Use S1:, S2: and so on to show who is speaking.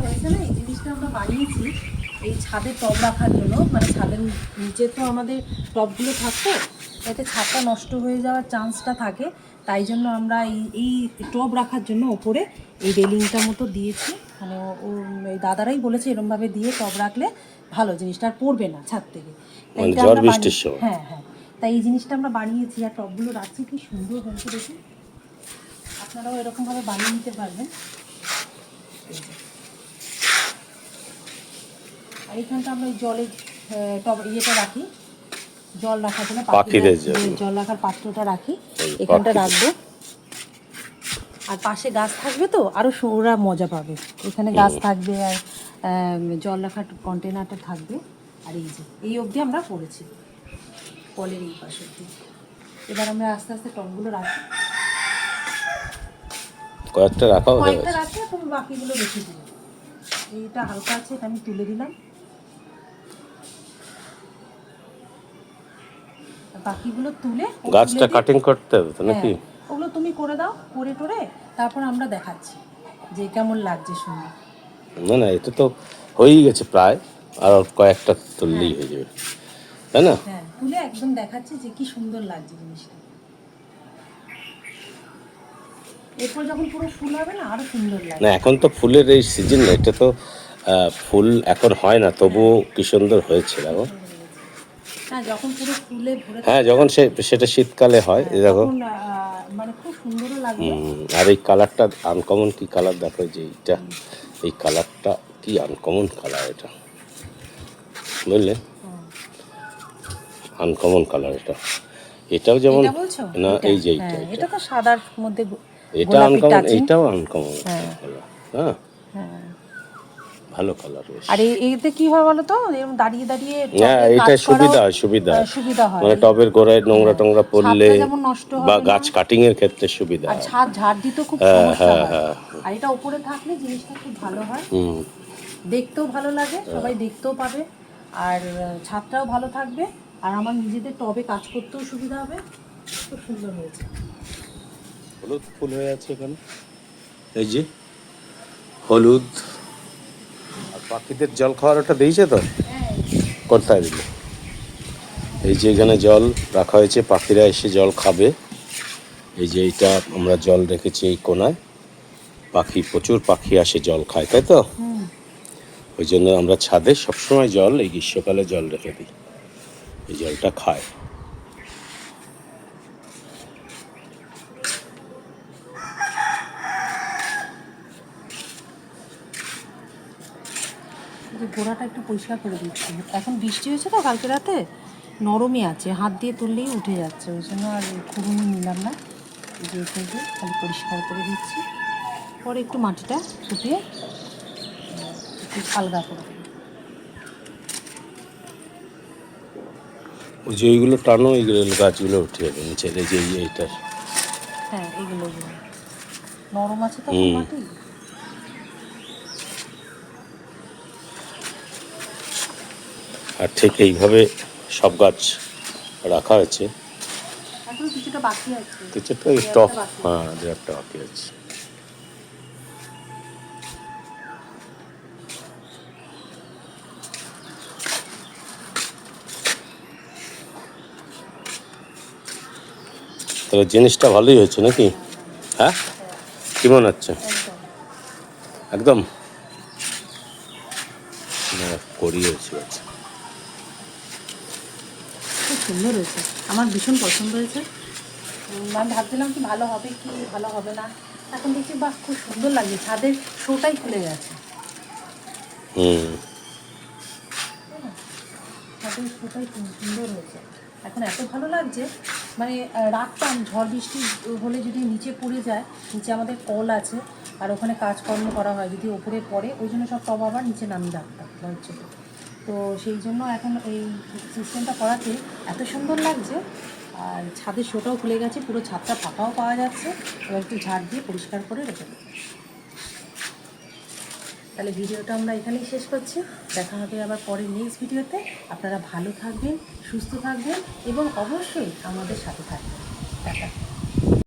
S1: হয়েছে না এই জিনিসটা আমরা বানিয়েছি। এই ছাদে টব রাখার জন্য মানে ছাদের নিচে তো আমাদের টবগুলো থাকতো যাতে ছাদটা নষ্ট হয়ে যাওয়ার চান্সটা থাকে। তাই জন্য আমরা এই এই টব রাখার জন্য ওপরে এই রেলিংটা মতো দিয়েছি। মানে ও দাদারাই বলেছে এরমভাবে দিয়ে টব রাখলে ভালো জিনিসটা আর পড়বে না ছাদ থেকে। তাই
S2: মানে
S1: হ্যাঁ হ্যাঁ। তাই এই জিনিসটা আমরা বানিয়েছি আর টবগুলো রাখছি কি সুন্দর হয়েছে দেখুন। আপনারাও এরকমভাবে বানিয়ে নিতে পারবেন। আর এখানটা আমরা টব ইয়েটা রাখি। জল রাখার জন্য
S2: পাখিদের।
S1: জল রাখার পাত্রটা রাখি। এখানটা। রাখব। আর পাশে গাছ থাকবে তো আরও ওরা মজা পাবে। এখানে গাছ থাকবে আর জল রাখার কন্টেনারটা থাকবে। আর এই যে এই অবধি আমরা করেছি। কলের এই পাশে অবধি। এবার আমরা আস্তে আস্তে টবগুলো রাখি।
S2: কয়েকটা হয়ে
S1: কয়েকটা রাখি তুমি বাকিগুলো রেখে দিও এইটা হালকা আছে এটা আমি তুলে দিলাম। বাকিগুলো তুলে
S2: গাছটা কাটিং করতে হবে তো নাকি?
S1: হ্যাঁ, ওগুলো তুমি করে দাও করে টোরে তারপর আমরা দেখাচ্ছি যে কেমন লাগছে সুন্দর।
S2: না না এটা তো হয়েই গেছে প্রায় আর কয়েকটা তুললেই হয়ে। যাবে তাই না?
S1: হ্যাঁ তুলে একদম দেখাচ্ছি যে কি সুন্দর লাগছে জিনিসটা। এরপর যখন পুরো ফুল হবে না আরও সুন্দর লাগবে।
S2: না এখন তো ফুলের এই সিজন এটা তো ফুল এখন হয় না তবুও কি সুন্দর হয়েছে দেখো।
S1: হ্যাঁ যখন পুরো ফুলে ভরে
S2: হ্যাঁ যখন সে সেটা শীতকালে হয় এই দেখো।
S1: মানে খুব
S2: আর এই কালারটা আনকমন কি কালার? দেখো যে এইটা এই কালারটা কি আনকমন কালার এটা? বুঝলে? আনকমন কালার এটা। এটাও যেমন না এই যে এইটা
S1: হ্যাঁ,
S2: এটা
S1: এটা তো সাদার মধ্যে
S2: এটা আনকমন। এইটাও আনকমন
S1: হ্যাঁ।
S2: হ্যাঁ।
S1: হ্যাঁ।
S2: ভালো কালার
S1: আর এই এতে কি হয় বলো তো এরকম দাঁড়িয়ে দাঁড়িয়ে
S2: হ্যাঁ এটা সুবিধা হয় সুবিধা হয়।
S1: সুবিধা হয়।
S2: মানে টবের গোড়ায় নোংরা টোংরা পড়লে
S1: যেমন নষ্ট হবে
S2: বা গাছ কাটিং এর ক্ষেত্রে সুবিধা
S1: আর ছাদ ঝাড় দিতেও খুব
S2: হ্যাঁ,
S1: সমস্যা
S2: হ্যাঁ,
S1: হয়। আর এটা উপরে থাকলে জিনিসটা খুব ভালো হয়।
S2: হুম।
S1: দেখতেও ভালো লাগে। সবাই দেখতেও পাবে। আর ছাদটাও ভালো থাকবে। আর আমার নিজেদের টবে কাজ করতেও সুবিধা হবে। খুব সুন্দর হয়েছে।
S2: হলুদ ফুল হয়ে আছে এখানে। এই যে হলুদ পাখিদের জল খাওয়ার ওটা দিয়েছে তো? কোথায় দিল? এই যে এখানে জল রাখা হয়েছে, পাখিরা এসে জল খাবে। এই যে এইটা আমরা জল রেখেছি এই কোনায়। পাখি, প্রচুর পাখি আসে জল খায়, তাই তো? ওই জন্য আমরা ছাদে সবসময় জল, এই গ্রীষ্মকালে জল রেখে দিই। এই জলটা খায়।
S1: গোড়াটা একটু পরিষ্কার করে দিচ্ছি। এখন বৃষ্টি হয়েছে তো কালকে রাতে নরমই আছে হাত দিয়ে তুললেই উঠে যাচ্ছে ওই জন্য আর খুবই নিলাম না। যে যে খালি পরিষ্কার করে দিচ্ছি। পরে একটু মাটিটা উম, একটু আলগা করে
S2: ওই যে ওইগুলো টানো এইগুলো গাছগুলো উঠে যাবে নিচে যে এইটার।
S1: হ্যাঁ এগুলো। নরম আছে তো মাটি?
S2: আর ঠিক এইভাবে সব গাছ রাখা হয়েছে।
S1: কিছুটা বাকি আছে।
S2: কিছুটা ওই হ্যাঁ দু একটা বাকি আছে। তবে জিনিসটা ভালোই হয়েছে নাকি? হ্যাঁ? কি মনে হচ্ছে?
S1: একদম।
S2: করিয়েছি আচ্ছা।
S1: খুব সুন্দর হয়েছে। আমার ভীষণ পছন্দ হয়েছে। আমি ভাবছিলাম কি ভালো হবে কি ভালো হবে না। এখন দেখছি বাহ খুব সুন্দর লাগছে। ছাদের শোটাই খুলে গেছে।
S2: হুম।
S1: ছাদের শোটাই খুব সুন্দর হয়েছে। এখন এত ভালো লাগছে মানে রাখতাম ঝড় বৃষ্টি হলে যদি নিচে পড়ে যায় নিচে আমাদের কল আছে আর ওখানে কাজকর্ম করা হয় যদি ওপরে পড়ে ওই জন্য সব টব আবার নিচে নামিয়ে রাখতাম ভয়ের তো সেই জন্য এখন এই সিস্টেমটা করাতে এত সুন্দর লাগছে। আর ছাদের শোটাও খুলে গেছে, পুরো ছাদটা ফাঁকাও পাওয়া যাচ্ছে। এবার একটু ঝাড় দিয়ে পরিষ্কার করে রেখে দেবো। তাহলে ভিডিওটা আমরা এখানেই শেষ করছি। দেখা হবে আবার পরের নেক্সট ভিডিওতে। আপনারা ভালো থাকবেন, সুস্থ থাকবেন এবং অবশ্যই আমাদের সাথে থাকবেন। টাটা।